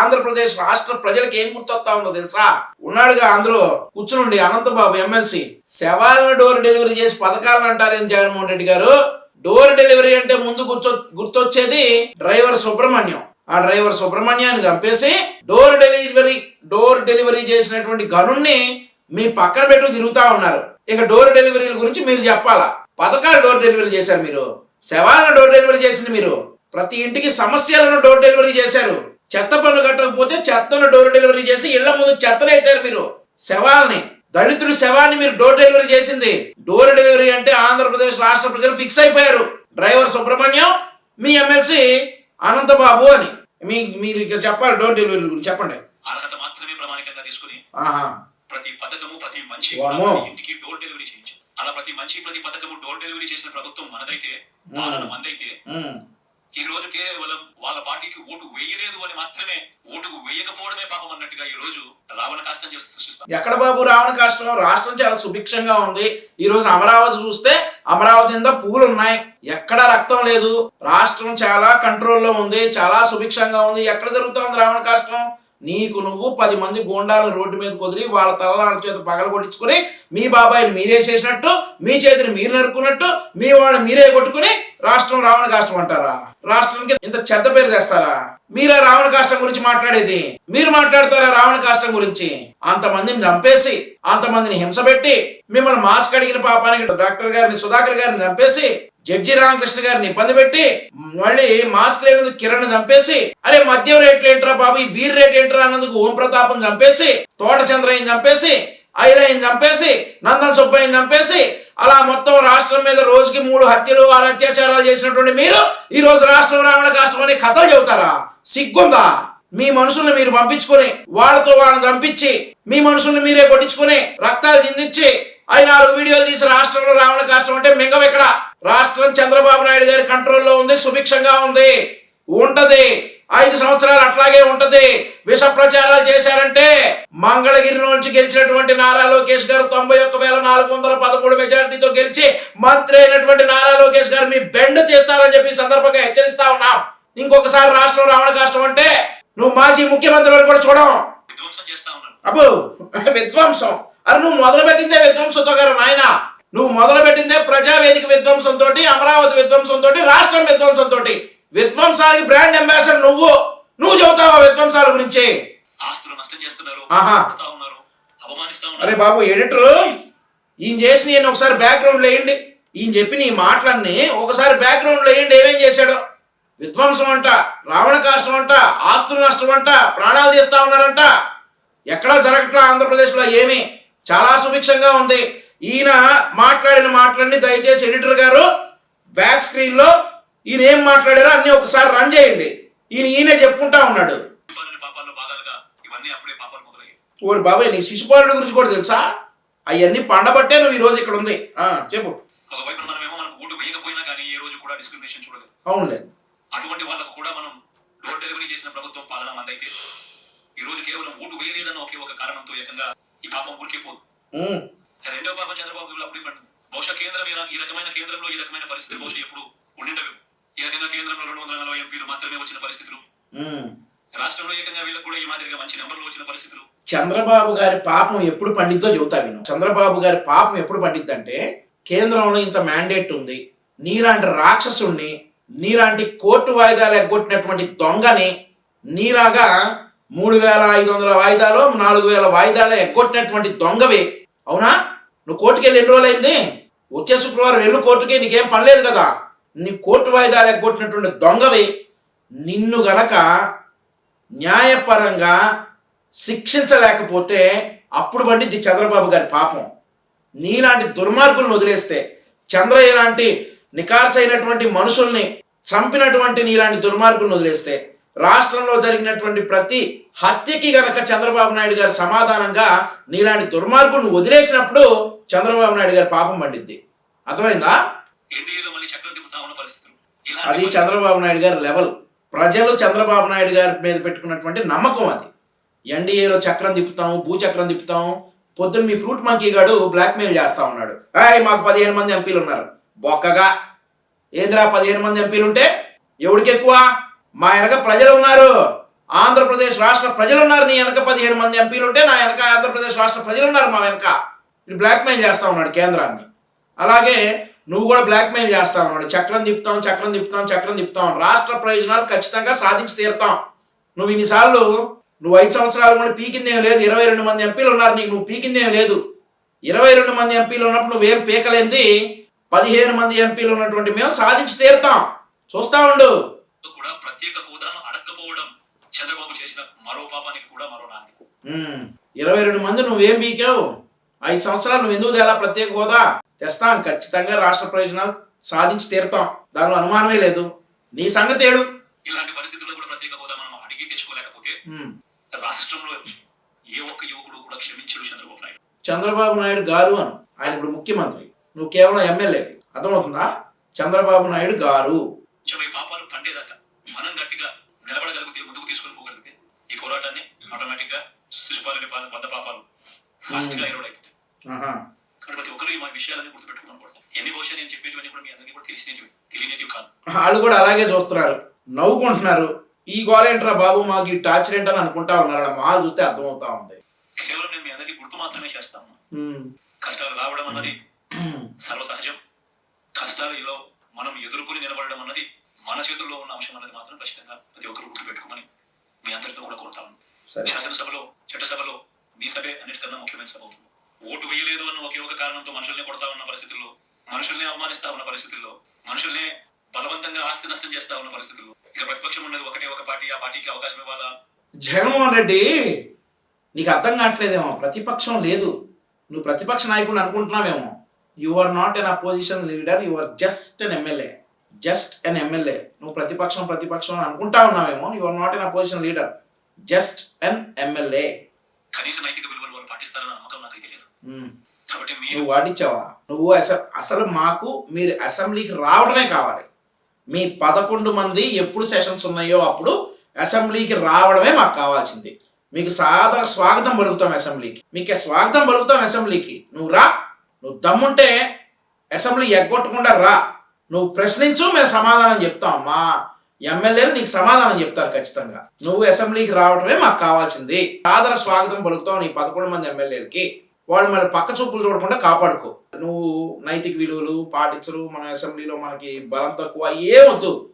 ఆంధ్రప్రదేశ్ రాష్ట్ర ప్రజలకు ఏం గుర్తొస్తా ఉందో తెలుసా? ఉన్నాడుగా అందులో కూర్చునుండి అనంతబాబు ఎమ్మెల్సీ. శవాలను డోర్ డెలివరీ చేసి పథకాలను అంటారేం జగన్మోహన్ రెడ్డి గారు? డోర్ డెలివరీ అంటే ముందు గుర్తొ గుర్తొచ్చేది డ్రైవర్ సుబ్రహ్మణ్యం. ఆ డ్రైవర్ సుబ్రహ్మణ్యాన్ని చంపేసి డోర్ డెలివరీ డోర్ డెలివరీ చేసినటువంటి గనుణ్ణి మీ పక్కన పెట్టు తిరుగుతా ఉన్నారు. ఇక డోర్ డెలివరీల గురించి మీరు చెప్పాలా? పథకాలు డోర్ డెలివరీ చేశారు మీరు. శవాలను డోర్ డెలివరీ చేసింది మీరు. ప్రతి ఇంటికి సమస్యలను డోర్ డెలివరీ చేశారు. చెత్త పన్ను కట్టకపోతే చెత్తను డోర్ డెలివరీ చేసి ఇళ్ళ ముందు చెత్తను వేశారు మీరు. శవాల్ని దళితుడి శవాన్ని మీరు డోర్ డెలివరీ చేసింది. డోర్ డెలివరీ అంటే ఆంధ్రప్రదేశ్ రాష్ట్ర ప్రజలు ఫిక్స్ అయిపోయారు. డ్రైవర్ సుబ్రహ్మణ్యం మీ ఎమ్మెల్సీ అనంతబాబు అని. మీ మీరు ఇక చెప్పాలి డోర్ డెలివరీ గురించి చెప్పండి. అర్హత మాత్రమే ప్రామాణికంగా తీసుకుని ప్రతి పథకము ప్రతి మంచి ఇంటికి డోర్ డెలివరీ చేయించాం. అలా ప్రతి మంచి ప్రతి పథకము డోర్ డెలివరీ చేసిన ప్రభుత్వం మనదైతే పాలన మందైతే. ఈ రోజు కేవలం వాళ్ళ పార్టీకి ఓటు వేయలేదు అని మాత్రమే ఓటుకు వేయకపోవడమే పాపం అన్నట్టుగా ఈ రోజు రావణ కాష్టం చేసి సృష్టిస్తారు ఎక్కడ బాబు రావణ కాష్టం? రాష్ట్రం చాలా సుభిక్షంగా ఉంది. ఈ రోజు అమరావతి చూస్తే అమరావతి మీద పూలు ఉన్నాయి. ఎక్కడ రక్తం లేదు. రాష్ట్రం చాలా కంట్రోల్లో ఉంది. చాలా సుభిక్షంగా ఉంది. ఎక్కడ జరుగుతా ఉంది రావణ కాష్టం? నీకు నువ్వు పది మంది గూండాలను రోడ్డు మీద కుదిరి వాళ్ళ తలలాంటి చేత పగల కొట్టించుకుని మీ బాబాయిని మీరే చేసినట్టు మీ చేతిని మీరు నరుకున్నట్టు మీ వాళ్ళని మీరే కొట్టుకుని రాష్ట్రం రావణ కాష్టం అంటారా? రాష్ట్రానికి ఇంత చెత్త పేరు తెస్తారా? మీరా రావణ కాష్టం గురించి మాట్లాడేది? మీరు మాట్లాడతారా రావణ కాష్టం గురించి? అంతమందిని చంపేసి అంతమందిని హింస పెట్టి మిమ్మల్ని మాస్క్ అడిగిన పాపానికి డాక్టర్ గారిని సుధాకర్ గారిని చంపేసి జడ్జి రామకృష్ణ గారిని ఇబ్బంది పెట్టి మళ్ళీ మాస్క్ లేనందుకు కిరణ్ చంపేసి అరే మద్యం రేట్లు ఏంట్రా బాబు? ఈ బీర్ రేట్ ఏంట్రా అన్నందుకు ఓం ప్రతాపం చంపేసి తోట చంద్రయ్యని చంపేసి ఐలయ్యని చంపేసి నందన్ సుబ్బయ్యని చంపేసి అలా మొత్తం రాష్ట్రం మీద రోజుకి మూడు హత్యలు ఆరు అత్యాచారాలు చేసినటువంటి మీరు ఈ రోజు రాష్ట్రం రావణ కష్టం అనే కథలు చెబుతారా? సిగ్గుందా? మీ మనుషుల్ని మీరు పంపించుకొని వాళ్ళతో వాళ్ళని చంపించి మీ మనుషుల్ని మీరే కొట్టించుకొని రక్తాలు చిందించి అవి నాలుగు వీడియోలు తీసి రాష్ట్రంలో రావణ కష్టం అంటే మింగం ఇక్కడ రాష్ట్రం చంద్రబాబు నాయుడు గారి కంట్రోల్లో ఉంది సుభిక్షంగా ఉంది ఉంటది. ఐదు సంవత్సరాలు అట్లాగే ఉంటది. విష ప్రచారాలు చేశారంటే మంగళగిరి నుంచి గెలిచినటువంటి నారా లోకేష్ గారు తొంభై ఒక్క వేల నాలుగు వందల పదమూడు మెజారిటీతో గెలిచి మంత్రి అయినటువంటి నారా లోకేష్ గారు మీ బెండ్ తీస్తారని చెప్పి సందర్భంగా హెచ్చరిస్తా ఉన్నాం. ఇంకొకసారి రాష్ట్రం రావణ కష్టం అంటే నువ్వు మాజీ ముఖ్యమంత్రి వరకు కూడా చూడం. విధ్వంసం చేస్తా ఉన్నాను. అబ్బో విధ్వంసం. అరే నువ్వు మొదలు పెట్టిందే విధ్వంసంతో గారు నాయన. నువ్వు మొదలు పెట్టిందే ప్రజావేదిక విధ్వంసంతో అమరావతి విధ్వంసంతో రాష్ట్రం విధ్వంసంతో విధ్వంసానికి బ్రాండ్ అంబాసిడర్ నువ్వు. నువ్వు చెబుతావా విధ్వంసాల గురించి? ఆస్తులు నష్టం చేస్తున్నారు అరే బాబు ఎడిటర్? ఈయన చేసి నేను ఒకసారి బ్యాక్గ్రౌండ్ వేయండి. ఈయన చెప్పి నీ మాటలన్నీ ఒకసారి బ్యాక్గ్రౌండ్ వేయండి ఏమేం చేశాడు. విధ్వంసం అంట రావణ కాష్టం అంట ఆస్తుల నష్టం అంట ప్రాణాలు తీస్తా ఉన్నారంట. ఎక్కడా జరగట్లా ఆంధ్రప్రదేశ్లో ఏమీ? చాలా సుభిక్షంగా ఉంది. ఈయన మాట్లాడిన మాటలన్నీ దయచేసి ఎడిటర్ గారు బ్యాక్ స్క్రీన్లో ఈయన ఏం మాట్లాడారో అన్నీ ఒకసారి రన్ చేయండి. ఈయన ఈయనే చెప్పుకుంటా ఉన్నాడు. ఓరి బాబాయ్ నీ శిశుపాలుడి గురించి కూడా తెలుసా? అవన్నీ పండబట్టే నువ్వు ఈ రోజు ఇక్కడ ఉంది. ఆ, చెప్పు. అవునులే. అటువంటి వాళ్ళకు కూడా మనం డోర్ డెలివరీ చేసిన ప్రభుత్వం పాలన మందైతే ఈ రోజు కేవలం ఓటు వేయలేదన్న ఒకే ఒక కారణంతో ఏకంగా ఈ పాపం ఊరికే పోదు. రెండో పాపం చంద్రబాబు గారు అప్పుడే పండు బహుశా కేంద్రం ఈ రకమైన కేంద్రంలో ఈ రకమైన పరిస్థితులు బహుశా ఎప్పుడు ఉండిండవు ఈ రకంగా కేంద్రంలో రెండు వందల నలభై ఎంపీలు మాత్రమే వచ్చిన పరిస్థితులు. రాష్ట్రంలో ఏకంగా వీళ్ళకి కూడా ఈ మాదిరిగా మంచి నెంబర్లు వచ్చిన పరిస్థితులు. చంద్రబాబు గారి పాపం ఎప్పుడు పండిద్దో చెబుతా విను. చంద్రబాబు గారి పాపం ఎప్పుడు పండిద్దంటే కేంద్రంలో ఇంత మ్యాండేట్ ఉంది. నీలాంటి రాక్షసుణ్ణి నీలాంటి కోర్టు వాయిదాలు ఎగ్గొట్టినటువంటి దొంగని నీలాగా మూడు వేల ఐదు వందల వాయిదాలు నాలుగు వేల వాయిదాలు ఎక్కొట్టినటువంటి దొంగవి. అవునా? నువ్వు కోర్టుకి వెళ్ళి ఎన్ని రోజులైంది? వచ్చే శుక్రవారం వెళ్ళు కోర్టుకి నీకేం పని లేదు కదా. నీ కోర్టు వాయిదాలు ఎగ్గొట్టినటువంటి దొంగవి. నిన్ను గనక న్యాయపరంగా శిక్షించలేకపోతే అప్పుడు పండింది చంద్రబాబు గారి పాపం. నీలాంటి దుర్మార్గులను వదిలేస్తే చంద్రయ్య లాంటి నికార్సైనటువంటి మనుషుల్ని చంపినటువంటి నీలాంటి దుర్మార్గులను వదిలేస్తే రాష్ట్రంలో జరిగినటువంటి ప్రతి హత్యకి గనక చంద్రబాబు నాయుడు గారి సమాధానంగా నీలాంటి దుర్మార్గులను వదిలేసినప్పుడు చంద్రబాబు నాయుడు గారి పాపం పండిద్ది. అర్థమైందా? అది చంద్రబాబు నాయుడు గారి లెవెల్. ప్రజలు చంద్రబాబు నాయుడు గారి మీద పెట్టుకున్నటువంటి నమ్మకం అది. ఎన్డీఏలో చక్రం తిప్పుతాం భూచక్రం తిప్పుతాం పొద్దున్న మీ ఫ్రూట్ మంకీ గాడు బ్లాక్మెయిల్ చేస్తా ఉన్నాడు. ఆయ్ మాకు పదిహేను మంది ఎంపీలు ఉన్నారు. బొక్కగా. ఏంద్రా పదిహేను మంది ఎంపీలు ఉంటే ఎవడికి ఎక్కువ మా వెనక ప్రజలు ఉన్నారు ఆంధ్రప్రదేశ్ రాష్ట్ర ప్రజలు ఉన్నారు నీ వెనక పదిహేను మంది ఎంపీలు ఉంటే నా వెనక ఆంధ్రప్రదేశ్ రాష్ట్ర ప్రజలు ఉన్నారు మా వెనక. ఇది బ్లాక్మెయిల్ చేస్తా ఉన్నాడు కేంద్రాన్ని. అలాగే నువ్వు కూడా బ్లాక్మెయిల్ చేస్తా ఉన్నాడు. చక్రం తిప్పుతాం చక్రం తిప్పుతాం చక్రం తిప్పుతాం. రాష్ట్ర ప్రయోజనాలు ఖచ్చితంగా సాధించి తీరుతాం. నువ్వు ఇన్నిసార్లు నువ్వు ఐదు సంవత్సరాలు కూడా పీకిందేం లేదు. ఇరవై రెండు మంది ఎంపీలు ఉన్నారు నీకు. నువ్వు పీకిందేం లేదు. ఇరవై రెండు మంది ఎంపీలు ఉన్నప్పుడు నువ్వేం పీకలేంది? పదిహేను మంది ఎంపీలు ఉన్నటువంటి మేము సాధించి తీరుతాం. చూస్తా ఉండు. కూడా ప్రత్యేక హోదాను అడక్కపోవడం చంద్రబాబు చేసిన మరో పాపానికి కూడా మరో నాంది. ఇరవై రెండు మంది నువ్వేం పీకావు ఐదు సంవత్సరాలు నువ్వు ఎందుకు తేలా ప్రత్యేక హోదా? తెస్తాం ఖచ్చితంగా రాష్ట్ర ప్రయోజనాలు సాధించి తీరుతాం. దానిలో అనుమానమే లేదు. నీ సంగతి ఏడు? ఇలాంటి పరిస్థితుల్లో కూడా ప్రత్యేక హోదా మనం అడిగి తెచ్చుకోలేకపోతే. రాష్ట్రంలో ఏ ఒక్క యువకుడు కూడా క్షమించడు చంద్రబాబు నాయుడు. చంద్రబాబు నాయుడు గారు అను. ఆయన ఇప్పుడు ముఖ్యమంత్రి. నువ్వు కేవలం ఎమ్మెల్యే అర్థమవుతుందా? చంద్రబాబు నాయుడు గారు. ఈ పాపాలు పండేదాకా మనం గట్టిగా నిలబడగలిగితే ముందుకు తీసుకొని పోగలిగితే ఈ పోరాటాన్ని ఆటోమేటిక్గా శిశుపాలని పాలన వంద పాపాలు ఫాస్ట్గా ఎరోడ్ అయిపోతాయి. కాబట్టి ప్రతి ఒక్కరు ఈ మా విషయాలన్నీ గుర్తుపెట్టుకోమని కొడతాం ఎన్ని బహుశా నేను చెప్పేటివన్నీ కూడా మీ అందరికీ కూడా తెలిసినవి తెలియనివి కాదు. వాళ్ళు కూడా అలాగే చూస్తున్నారు. నవ్వుకుంటున్నారు. ఈ గోలేంట్రా బాబు మాకు ఈ టార్చర్ ఏంటని అనుకుంటా ఉన్నారు. మాలు చూస్తే అర్థమవుతా ఉంది. కేవలం నేను మీ అందరికీ గుర్తు మాత్రమే చేస్తాను. కష్టాలు రావడం అన్నది సర్వసహజం. కష్టాలలో మనం ఎదుర్కొని నిలబడడం అన్నది మన చేతుల్లో ఉన్న అంశం అన్నది మాత్రం ఖచ్చితంగా ప్రతి ఒక్కరు గుర్తుపెట్టుకోమని మీ అందరితో కూడా కోరుతాను శాసనసభలో చట్టసభలో మీ సభే అన్నిటికన్నా ముఖ్యమైన సభ అవుతుంది. ఓటు వేయలేదు అన్న ఒకే ఒక కారణంతో మనుషుల్ని కొడతా ఉన్న పరిస్థితుల్లో మనుషుల్ని అవమానిస్తా ఉన్న పరిస్థితుల్లో మనుషుల్ని బలవంతంగా ఆస్తి నష్టం చేస్తా ఉన్న పరిస్థితుల్లో ఇక ప్రతిపక్షం ఉన్నది ఒకటే ఒక పార్టీ ఆ పార్టీకి అవకాశం ఇవ్వాలా? జగన్మోహన్ రెడ్డి నీకు అర్థం కావట్లేదేమో ప్రతిపక్షం లేదు. నువ్వు ప్రతిపక్ష నాయకుడిని అనుకుంటున్నావేమో. You are not an opposition leader you are just an MLA just an MLA నువ్వు ప్రతిపక్షం ప్రతిపక్షం అని అనుకుంటా ఉన్నావేమో you are not an opposition leader just an MLA కనీస నైతిక విలువలు వారు పాటిస్తారన్న నమ్మకం నాకైతే లేదు. కాబట్టి మీరు నువ్వు వాడిచ్చావా? నువ్వు అసలు అసలు మాకు మీరు అసెంబ్లీకి రావడమే కావాలి. మీ పదకొండు మంది ఎప్పుడు సెషన్స్ ఉన్నాయో అప్పుడు అసెంబ్లీకి రావడమే మాకు కావాల్సింది. మీకు సాదర స్వాగతం పలుకుతాం అసెంబ్లీకి. మీకు స్వాగతం పలుకుతాం అసెంబ్లీకి. నువ్వు రా. నువ్వు దమ్ముంటే అసెంబ్లీ ఎగ్గొట్టకుండా రా. నువ్వు ప్రశ్నించు మేము సమాధానం చెప్తాం. మా ఎమ్మెల్యేలు నీకు సమాధానం చెప్తారు ఖచ్చితంగా. నువ్వు అసెంబ్లీకి రావడమే మాకు కావాల్సింది. సాదర స్వాగతం పలుకుతావు నీ పదకొండు మంది ఎమ్మెల్యేలకి. వాళ్ళు మన పక్క చూపులు చూడకుండా కాపాడుకో. నువ్వు నైతిక విలువలు పాటించరు మన అసెంబ్లీలో మనకి బలం తక్కువ ఏమొద్దు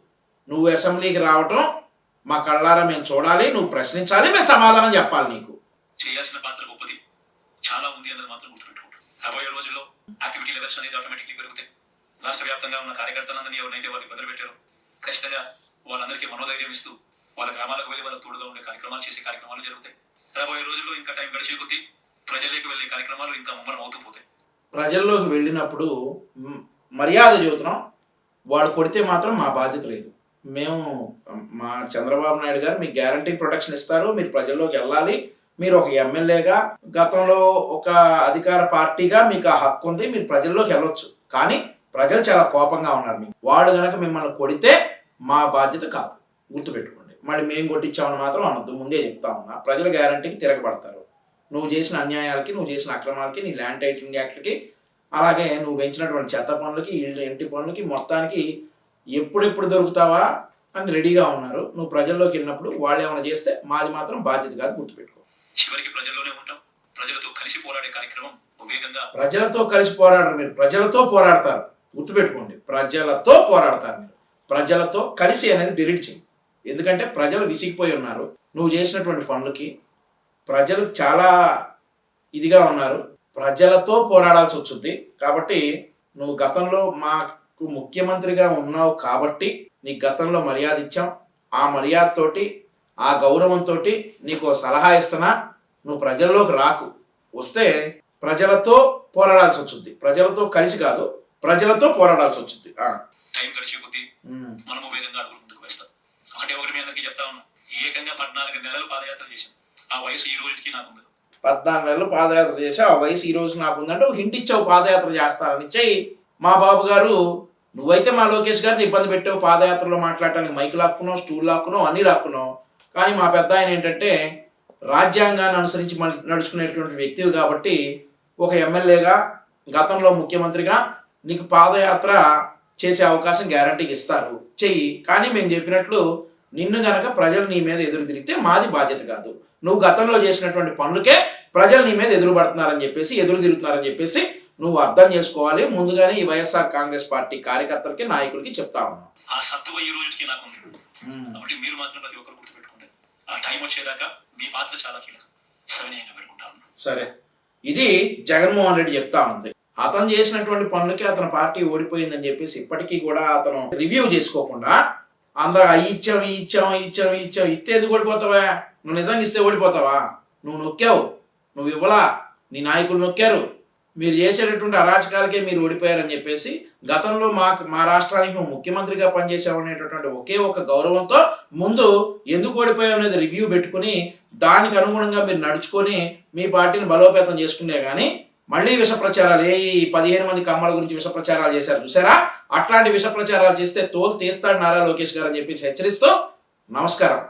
నువ్వు అసెంబ్లీకి రావటం మా కళ్ళారా మేము చూడాలి నువ్వు ప్రశ్నించాలి మేము సమాధానం చెప్పాలి నీకు. చేయాల్సిన పాత్ర గొప్పది. చాలా ఉంది అన్నది మాత్రం రాబోయే రోజుల్లో యాక్టివిటీ లెవెల్స్ అనేది ఆటోమేటిక్లీ పెరుగుతాయి. రాష్ట్ర వ్యాప్తంగా ఉన్న కార్యకర్తలందరినీ ఎవరైతే వాళ్ళు ఇబ్బందులు పెట్టారో ఖచ్చితంగా వాళ్ళందరికీ మనోధైర్యం ఇస్తూ వాళ్ళ గ్రామాలకు వెళ్ళి వాళ్ళకి తోడుగా ఉండే కార్యక్రమాలు చేసే కార్యక్రమాలు జరుగుతాయి. రాబోయే రోజుల్లో ఇంకా టైం గడిచే కొద్దీ ప్రజల్లోకి వెళ్ళే కార్యక్రమాలు ఇంకా ముమ్మరం అవుతూ పోతాయి. ప్రజల్లోకి వెళ్ళినప్పుడు మర్యాద చెబుతున్నాం వాడు కొడితే మాత్రం మా బాధ్యత లేదు. మేము మా చంద్రబాబు నాయుడు గారు మీకు గ్యారంటీ ప్రొటెక్షన్ ఇస్తారు. మీరు ప్రజల్లోకి వెళ్ళాలి. మీరు ఒక ఎమ్మెల్యేగా గతంలో ఒక అధికార పార్టీగా మీకు ఆ హక్కు ఉంది మీరు ప్రజల్లోకి వెళ్ళొచ్చు. కానీ ప్రజలు చాలా కోపంగా ఉన్నారు మీకు. వాళ్ళు కనుక మిమ్మల్ని కొడితే మా బాధ్యత కాదు. గుర్తుపెట్టుకోండి. మళ్ళీ మేము కొట్టించామని మాత్రం అనొద్దు. ముందే చెప్తా ఉన్నా. ప్రజల గ్యారంటీకి తిరగబడతారు. నువ్వు చేసిన అన్యాయాలకి నువ్వు చేసిన అక్రమాలకి నీ ల్యాండ్ టైటిలింగ్ యాక్ట్లకి అలాగే నువ్వు పెంచినటువంటి చెత్త పనులకి ఇంటి పనులకి మొత్తానికి ఎప్పుడెప్పుడు దొరుకుతావా? అని రెడీగా ఉన్నారు. నువ్వు ప్రజల్లోకి వెళ్ళినప్పుడు వాళ్ళు ఏమైనా చేస్తే మాది మాత్రం బాధ్యత కాదు గుర్తుపెట్టుకో. చివరికి ప్రజల్లోనే ఉంటాం. ప్రజలతో కలిసి పోరాడే కార్యక్రమం వేగంగా ప్రజలతో కలిసి పోరాడరు మీరు. ప్రజలతో పోరాడతారు. గుర్తుపెట్టుకోండి. ప్రజలతో పోరాడతారు మీరు. ప్రజలతో కలిసి అనేది డిలీట్ చేయి. ఎందుకంటే ప్రజలు విసిగిపోయి ఉన్నారు. నువ్వు చేసినటువంటి పనులకి ప్రజలు చాలా ఇదిగా ఉన్నారు. ప్రజలతో పోరాడాల్సి వచ్చింది. కాబట్టి నువ్వు గతంలో మాకు ముఖ్యమంత్రిగా ఉన్నావు కాబట్టి నీ గతంలో మర్యాద ఇచ్చాం. ఆ మర్యాదతోటి ఆ గౌరవంతో నీకు సలహా ఇస్తున్నా. నువ్వు ప్రజల్లోకి రాకు. వస్తే ప్రజలతో పోరాడాల్సి వచ్చింది. ప్రజలతో కలిసి కాదు ప్రజలతో పోరాడాల్సి వచ్చింది. టైం గడిచే కొద్దీ ఉమ్. మనము వేగంగా అడుగులు ముందుకు వేస్తాం. ఒకటే ఒకటి మీ అందరికీ చెప్తా ఉన్నా. ఏకంగా పద్నాలుగు నెలలు పాదయాత్ర చేశాం. ఆ వయసు ఈ రోజుకి నాకుంది పద్నాలుగు నెలలు పాదయాత్ర చేసి ఆ వయసు ఈ రోజు నాకు ఉందంటే హింట్ ఇచ్చావు. పాదయాత్ర చేస్తానని. చెయ్యి. మా బాబు గారు నువ్వైతే మా లోకేష్ గారిని ఇబ్బంది పెట్టావు పాదయాత్రలో మాట్లాడటానికి మైక్ లాక్కున్నావు స్టూల్ లాక్కున్నావు అన్నీ లాక్కున్నావు. కానీ మా పెద్ద ఆయన ఏంటంటే రాజ్యాంగాన్ని అనుసరించి మళ్ళీ నడుచుకునేటువంటి వ్యక్తివి కాబట్టి ఒక ఎమ్మెల్యేగా గతంలో ముఖ్యమంత్రిగా నీకు పాదయాత్ర చేసే అవకాశం గ్యారంటీకి ఇస్తారు. చెయ్యి. కానీ మేము చెప్పినట్లు నిన్ను గనక ప్రజలు నీ మీద ఎదురు తిరిగితే మాది బాధ్యత కాదు. నువ్వు గతంలో చేసినటువంటి పనులకే ప్రజలు నీ మీద ఎదురు పడుతున్నారని చెప్పేసి ఎదురు తిరుగుతున్నారని చెప్పేసి నువ్వు అర్థం చేసుకోవాలి. ముందుగానే ఈ వైఎస్ఆర్ కాంగ్రెస్ పార్టీ కార్యకర్తలకి నాయకులకి చెప్తా ఉన్నాం. ఆ సత్తువ ఈ రోజుకి నాకుంది కాబట్టి మీరు మాత్రం ప్రతి ఒక్కరు గుర్తుపెట్టుకోండి. ఆ టైం వచ్చేదాకా మీ పాత్ర చాలా కీలకం. సవినయంగా సరే. ఇది జగన్మోహన్ రెడ్డి చెప్తా ఉంది. అతను చేసినటువంటి పనులకి అతని పార్టీ ఓడిపోయిందని చెప్పేసి ఇప్పటికీ కూడా అతను రివ్యూ చేసుకోకుండా అందరూ అవి ఇచ్చాం ఈ ఇచ్చాం ఈ ఇచ్చాం ఈ ఇచ్చాం ఇస్తే ఎందుకు ఓడిపోతావా? నువ్వు నిజంగా ఇస్తే ఓడిపోతావా? నువ్వు నొక్కావు. నువ్వు ఇవ్వలా. నీ నాయకులు నొక్కారు. మీరు చేసేటటువంటి అరాచకాలకే మీరు ఓడిపోయారని చెప్పేసి గతంలో మా మా రాష్ట్రానికి నువ్వు ముఖ్యమంత్రిగా పనిచేసావు అనేటటువంటి ఒకే ఒక గౌరవంతో ముందు ఎందుకు ఓడిపోయావు అనేది రివ్యూ పెట్టుకుని దానికి అనుగుణంగా మీరు నడుచుకొని మీ పార్టీని బలోపేతం చేసుకునే కానీ మళ్ళీ విష ప్రచారాలు ఏ ఈ పదిహేను మంది కమ్మల గురించి విష ప్రచారాలు చేశారు చూసారా? అట్లాంటి విష ప్రచారాలు చేస్తే తోలు తీస్తాడు నారా లోకేష్ గారు అని చెప్పేసి హెచ్చరిస్తూ నమస్కారం.